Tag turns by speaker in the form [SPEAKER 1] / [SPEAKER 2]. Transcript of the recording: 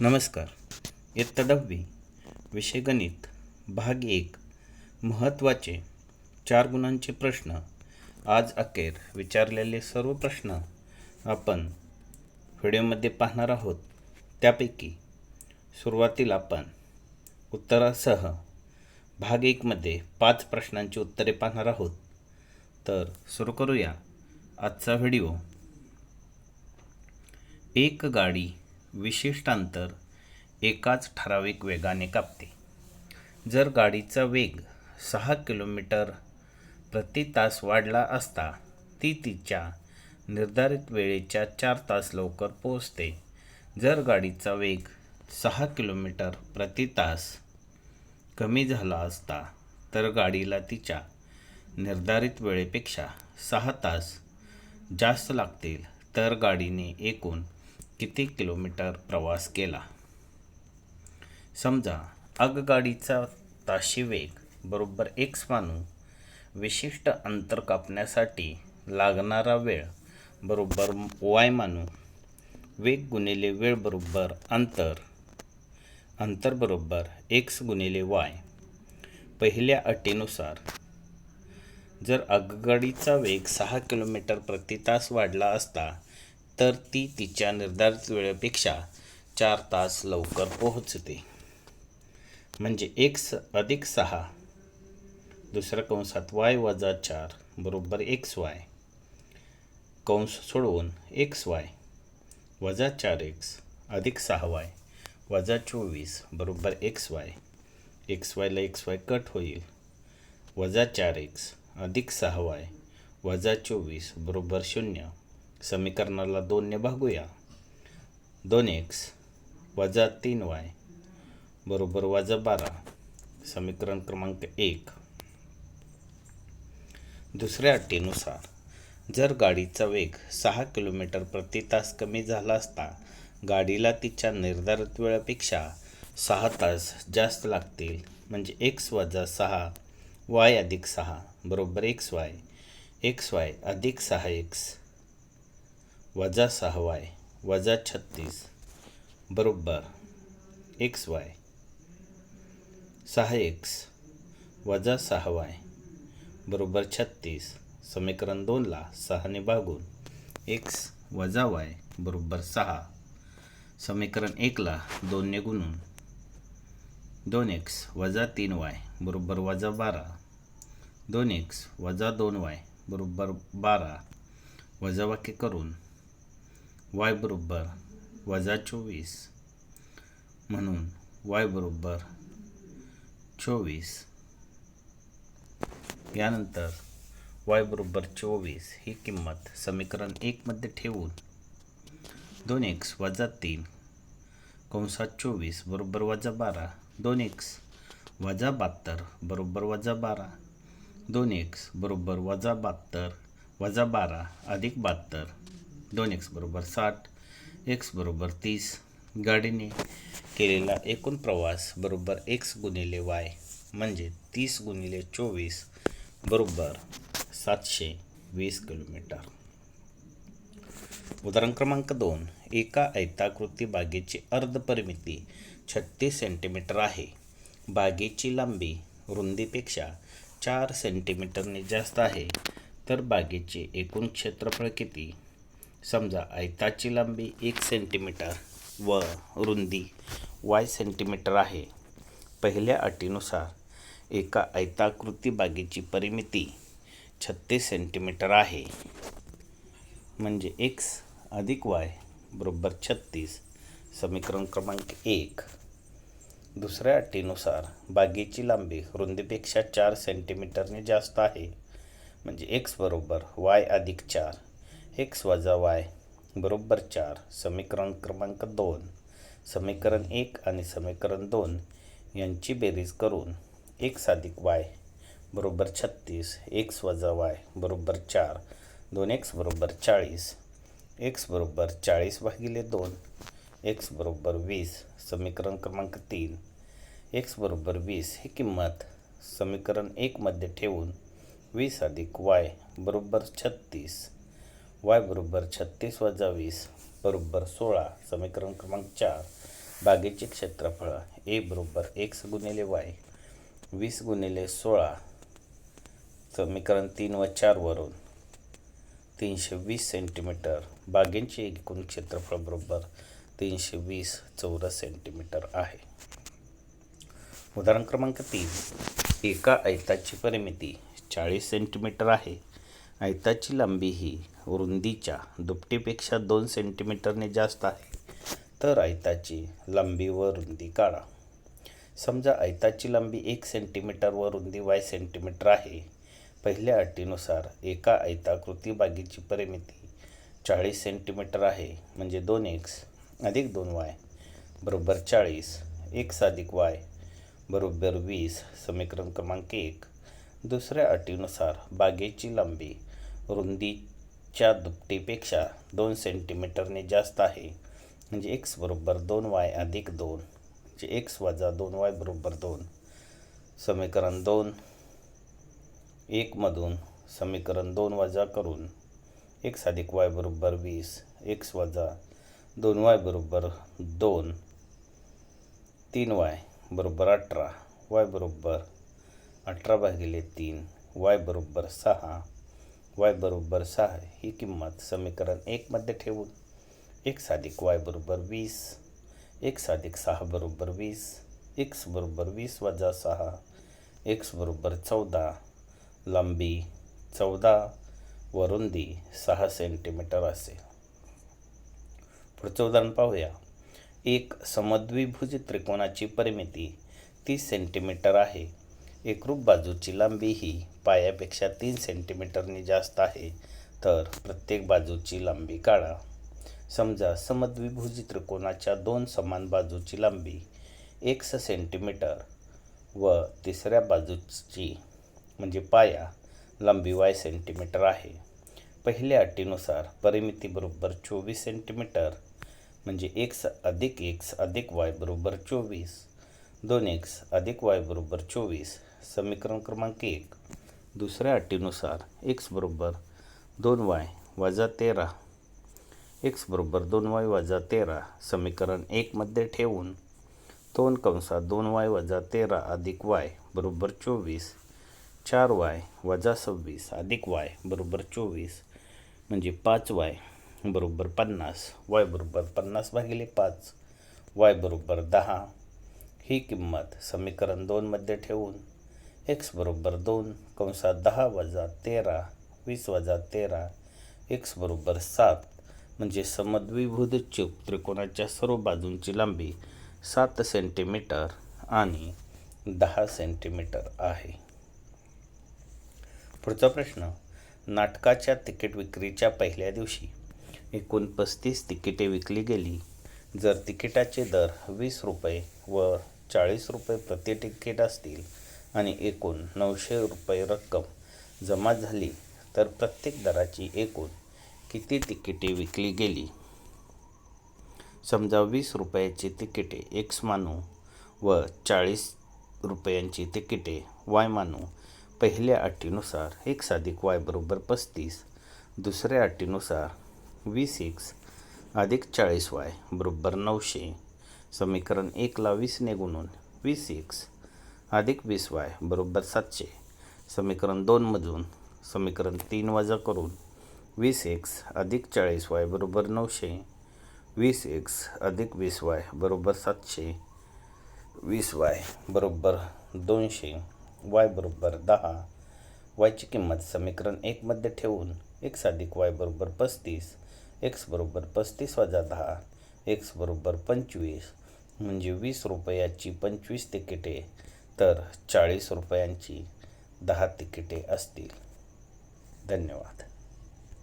[SPEAKER 1] नमस्कार. इयत्ता दहावी विषय गणित भाग एक महत्त्वाचे चार गुणांचे प्रश्न. आज अखेर विचारलेले सर्व प्रश्न आपण व्हिडिओमध्ये पाहणार आहोत. त्यापैकी सुरुवातीला आपण उत्तरासह भाग एकमध्ये पाच प्रश्नांची उत्तरे पाहणार आहोत. तर सुरू करूया आजचा व्हिडिओ. एक गाडी विशिष्ट अंतर एकाच ठराविक वेगाने कापते. जर गाडीचा वेग सहा किलोमीटर प्रति तास वाढला असता ती तिच्या निर्धारित वेळेच्या चार तास लवकर पोहोचते. जर गाडीचा वेग सहा किलोमीटर प्रति तास कमी झाला असता तर गाडीला तिच्या निर्धारित वेळेपेक्षा सहा तास जास्त लागतील. तर गाडीने एकूण किती किलोमीटर प्रवास केला? समजा आगगाडीचा ताशी वेग बरोबर एक्स मानू विशिष्ट अंतर कापण्यासाठी लागणारा वेळ बरोबर वाय मानू वेग गुणिले वेळ बरोबर अंतर अंतर बरोबर एक्स गुणिले वाय. पहिल्या अटीनुसार जर आगगाडीचा वेग सहा किलोमीटर प्रति तास वाढला असता तर ती तिच्या निर्धारित वेळेपेक्षा चार तास लवकर पोहोचते. म्हणजे एक स अधिक सहा. दुसऱ्या कंसात वाय वजा चार बरोबर एक्स वाय. कंस सोडवून एक्स वाय. वजा चार एक्स अधिक सहा वाय. वजा चोवीस बरोबर एक्स वाय. एक्स वायला एक्स वाय कट होईल. वजा चार एक्स अधिक सहा वाय. वजा चोवीस बरोबर शून्य. समीकरणाला दोनने भागूया. दोन एक्स वजा तीन वाय बरोबर वजा बारा. समीकरण क्रमांक एक. दुसऱ्या अटीनुसार जर गाडीचा वेग सहा किलोमीटर प्रति तास कमी झाला असता गाडीला तिच्या निर्धारित वेळेपेक्षा सहा तास जास्त लागतील म्हणजे एक्स वजा सहा वाय अधिक सहा बरोबर एक्स वाय एक्स वाय अधिक सहा एक्स वजा सहा वाय वजा छत्तीस बरोबर एक्स वाय. सहा एक्स वजा सहा वाय बरोबर छत्तीस. समीकरण दोनला सहाने भागून एक्स वजा वाय बरोबर सहा. समीकरण एकला दोनने गुणून दोन एक्स वजा तीन वाय बरोबर वजा बारा. दोन एक्स वजा दोन वाय बरोबर बारा. वजाबाकी करून वाय बरोबर वजा चोवीस. म्हणून वाय बरोबर चोवीस. यानंतर वाय बरोबर चोवीस ही किंमत समीकरण एकमध्ये ठेवून दोन एक्स वजा तीन कंसात चोवीस बरोबर वजा बारा. दोन एक्स वजा बहात्तर बरोबर वजा बारा. दोन एक्स बरोबर वजा बहात्तर वजा बारा अधिक बहात्तर. दोन एक्स बरोबर साठ एक्स बरोबर तीस. गाडीने केलेला एकूण प्रवास बरोबर एक्स गुणिले वाय म्हणजे तीस गुणिले चोवीस बरोबर सातशे वीस किलोमीटर. उदाहरण क्रमांक दोन. एका आयताकृती बागेची अर्धपरिमिती छत्तीस सेंटीमीटर आहे. बागेची लांबी रुंदीपेक्षा चार सेंटीमीटरने जास्त आहे. तर बागेचे एकूण क्षेत्रफळ किती? समजा आयताची लांबी एक सेंटीमीटर व रुंदी वाय सेंटीमीटर आहे. पहिल्या अटीनुसार एका आयताकृती बागेची परिमिती छत्तीस सेंटीमीटर आहे. म्हणजे एक्स अधिक वाय बरोबर छत्तीस समीकरण क्रमांक एक. दुसऱ्या अटीनुसार बागेची लांबी रुंदीपेक्षा चार सेंटीमीटरने जास्त आहे. म्हणजे एक्स बरोबर वाय अधिक चार एक्स वजा वाय बरोबर चार. समीकरण क्रमांक दोन. समीकरण एक आणि समीकरण दोन यांची बेरीज करून एक्स अधिक वाय बरोबर छत्तीस. एक्स वजा वाय बरोबर चार. दोन एक्स बरोबर चाळीस. एक्स बरोबर चाळीस भागिले दोन. एक्स बरोबर वीस. समीकरण क्रमांक तीन. एक्स बरोबर वीस ही किंमत. समीकरण एकमध्ये ठेवून वीस अधिक वाय बरोबर छत्तीस. वाय बरोबर छत्तीस वजा वीस बरोबर सोळा समीकरण क्रमांक चार. बागेचे क्षेत्रफळ ए बरोबर एक्स गुणिले वाय वीस गुणिले सोळा समीकरण तीन व चारवरून तीनशे वीस सेंटीमीटर. बागेंचे एकूण क्षेत्रफळ बरोबर तीनशे वीस चौरस सेंटीमीटर आहे. उदाहरण क्रमांक तीन. एका आयताची परिमिती चाळीस सेंटीमीटर आहे. आयताची लांबी ही रुंदीच्या दुपटीपेक्षा दोन सेंटीमीटरने जास्त आहे. तर आयताची लांबी व रुंदी काढा. समजा आयताची लांबी एक सेंटीमीटर व रुंदी वाय सेंटीमीटर आहे. पहिल्या अटीनुसार एका आयताकृती बागेची परिमिती चाळीस सेंटीमीटर आहे म्हणजे दोन एक्स अधिक दोन वाय बरोबर चाळीस एक्स अधिक वाय बरोबर वीस समीकरण क्रमांक एक. दुसऱ्या अटीनुसार बागेची लांबी रुंदीच्या दुपटीपेक्षा दोन सेंटीमीटरने जास्त आहे. म्हणजे एक्स बरोबर दोन वाय अधिक दोन. म्हणजे एक्स वजा दोन वाय बरोबर दोन. समीकरण दोन. एकमधून समीकरण दोन वजा करून एक्स अधिक वाय बरोबर वीस. एक्स वजा दोन वाय बरोबर दोन. तीन वाय बरोबर अठरा. वाय बरोबर अठरा भागिले तीन. वाय बरोबर सहा. वाय बरोबर सहा ही किंमत समीकरण एकमध्ये ठेवून एक्स अधिक वाय बरोबर वीस एक्स अधिक सहा बरोबर वीस एक्स बरोबर वीस वजा सहा एक्स बरोबर चौदा लांबी चौदा व रुंदी सहा सेंटीमीटर असेल. पुढचं उदाहरण पाहूया. एक समद्विभुज त्रिकोणाची परिमिती तीस सेंटीमीटर आहे. एकरूप बाजूची लांबी ही पायापेक्षा तीन सेंटीमीटरनी जास्त आहे तर प्रत्येक बाजूची लांबी काढा. समजा समद्विभुजी त्रिकोणाच्या दोन समान बाजूची लांबी एक्स सेंटीमीटर व तिसऱ्या बाजूची म्हणजे पाया लांबी वाय सेंटीमीटर आहे. पहिल्या अटीनुसार परिमिती बरोबर चोवीस सेंटीमीटर म्हणजे एक्स अधिक एक्स अधिक वाय बरोबर चोवीस दोन एक्स अधिक वाय बरोबर चोवीस समीकरण क्रमांक एक. दुसऱ्या अटीनुसार एक्स बरोबर दोन वाय वजा तेरा. एक्स बरोबर दोन वाय वजा तेरा समीकरण एकमध्ये ठेवून दोन कंसात दोन वाय वजा तेरा अधिक वाय बरोबर चोवीस. चार वाय वजा सव्वीस अधिक वाय बरोबर चोवीस. म्हणजे पाच वाय बरोबर पन्नास. वाय बरोबर पन्नास भागिले पाच. वाय बरोबर दहा. ही किंमत समीकरण दोनमध्ये ठेवून एक्स बरोबर दोन कंसात दहा वजा तेरा वीस वजा तेरा एक्स बरोबर सात. म्हणजे समद्विभुज चूप त्रिकोणाच्या सर्व बाजूंची लांबी सात सेंटीमीटर आणि दहा सेंटीमीटर आहे. पुढचा प्रश्न नाटकाच्या तिकीट विक्रीच्या पहिल्या दिवशी एकूण पस्तीस तिकिटे विकली गेली. जर तिकिटाचे दर वीस रुपये व चाळीस रुपये प्रति तिकीट असतील आणि एकूण नऊशे रुपये रक्कम जमा झाली तर प्रत्येक दराची एकूण किती तिकिटे विकली गेली? समजा वीस रुपयाची तिकिटे एक्स मानू व चाळीस रुपयांची तिकिटे वाय मानू पहिल्या अटीनुसार एक्स अधिक वाय बरोबर पस्तीस दुसऱ्या अटीनुसार वीस एक्स अधिक चाळीस वाय बरोबर नऊशे. समीकरण एकला वीसने गुणून वीस एक्स अधिक वीस वाय बरोबर सातशे. समीकरण दोनमधून समीकरण तीन वजा करून वीस एक्स अधिक चाळीस वाय बरोबर नऊशे. वीस एक्स अधिक वीस वाय बरोबर सातशे. वीस वाय बरोबर दोनशे. वाय बरोबर दहा. वायची किंमत समीकरण एकमध्ये ठेवून एक्स अधिक वाय बरोबर पस्तीस. एक्स बरोबर पस्तीस वजा दहा. एक्स बरोबर पंचवीस. म्हणजे वीस रुपयाची पंचवीस तिकिटे. तर चाळीस रुपयांची दहा तिकिटे असतील. धन्यवाद.